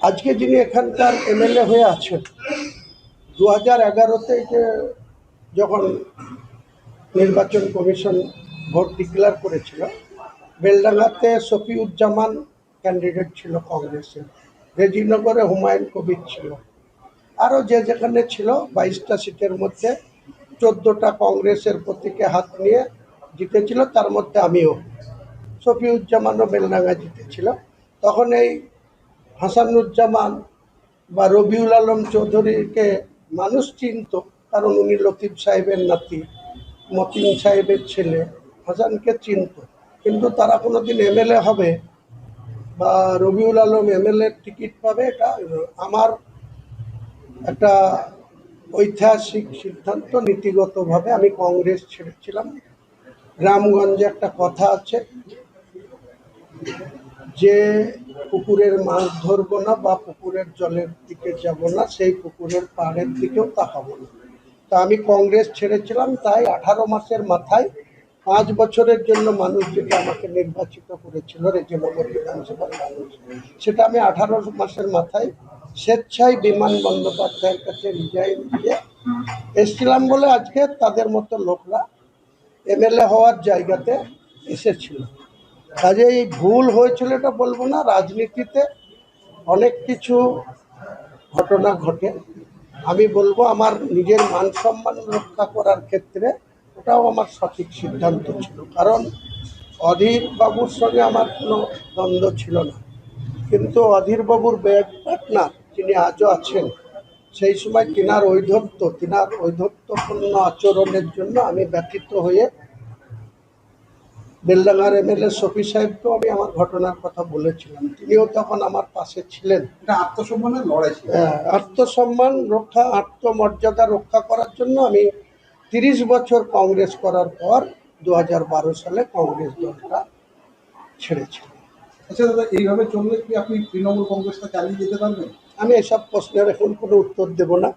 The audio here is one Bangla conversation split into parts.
আজকে যিনি এখানকার এমএলএ হয়ে আছেন দু হাজার এগারোতে যে যখন নির্বাচন কমিশন ভোট ডিক্লেয়ার করেছিল, বেলডাঙ্গাতে শফিউজ্জামান ক্যান্ডিডেট ছিল কংগ্রেসের, রেজিনগরে হুমায়ুন কবির ছিল, আরও যে যেখানে ছিল বাইশটা সিটের মধ্যে চোদ্দোটা কংগ্রেসের প্রতীকে হাত নিয়ে জিতেছিল, তার মধ্যে আমিও। শফিউজ্জামানও বেলডাঙ্গা জিতেছিল। তখন এই হাসানুজ্জামান বা রবিউল আলম চৌধুরীকে মানুষ চিনত, কারণ উনি লতিফ সাহেবের নাতি, মতিন সাহেবের ছেলে, হাসানকে চিনত। কিন্তু তারা কোনোদিন এমএলএ হবে বা রবিউল আলম এমএলএ টিকিট পাবে এটা আমার একটা ঐতিহাসিক সিদ্ধান্ত। নীতিগতভাবে আমি কংগ্রেস ছেড়েছিলাম। গ্রামগঞ্জে একটা কথা আছে যে পুকুরের মাছ ধরবো না বা পুকুরের জলের দিকে যাব না, সেই পুকুরের পাড়ের দিকেও তাকাবো না। তা আমি কংগ্রেস ছেড়েছিলাম, তাই আঠারো মাসের মাথায় পাঁচ বছরের জন্য মানুষ যেটা আমাকে নির্বাচিত করেছিল রেজিনগর বিধানসভার মানুষ, সেটা আমি আঠারো মাসের মাথায় স্বেচ্ছায় বিমান বন্দ্যোপাধ্যায়ের কাছে রিজাইন দিয়ে এসছিলাম বলে আজকে তাদের মতো লোকরা এমএলএ হওয়ার জায়গাতে এসেছিল। কাজে এই ভুল হয়েছিল এটা বলব না, রাজনীতিতে অনেক কিছু ঘটনা ঘটে। আমি বলব আমার নিজের মান সম্মান রক্ষা করার ক্ষেত্রে ওটাও আমার সঠিক সিদ্ধান্ত ছিল। কারণ অধীর বাবুর সঙ্গে আমার কোনো দ্বন্দ্ব ছিল না। কিন্তু অধীর বাবুর পার্টনার যিনি আজও আছেন, সেই সময় তিনার ঔদ্ধত্য, তিনার ঔদ্ধত্যপূর্ণ আচরণের জন্য আমি ব্যথিত হয়ে বেলডাঙ্গার এমএলএ শফি সাহেবকেও আমি আমার ঘটনার কথা বলেছিলাম। তিনিও তখন আমার পাশে ছিলেন। এটা আত্মসম্মানের লড়াই ছিল। হ্যাঁ, আত্মসম্মান রক্ষা আত্মমর্যাদা রক্ষা করার জন্য আমি তিরিশ বছর কংগ্রেস করার পর দু হাজার বারো সালে কংগ্রেস দলটা ছেড়েছি আচ্ছা দাদা এইভাবে চললে কি আপনি তৃণমূল কংগ্রেসটা চালিয়ে যেতে পারবেন? আমি এসব প্রশ্নের এখন কোনো উত্তর দেব না।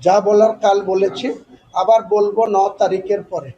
যা বলার কাল বলেছি আবার বলব ন তারিখের পরে।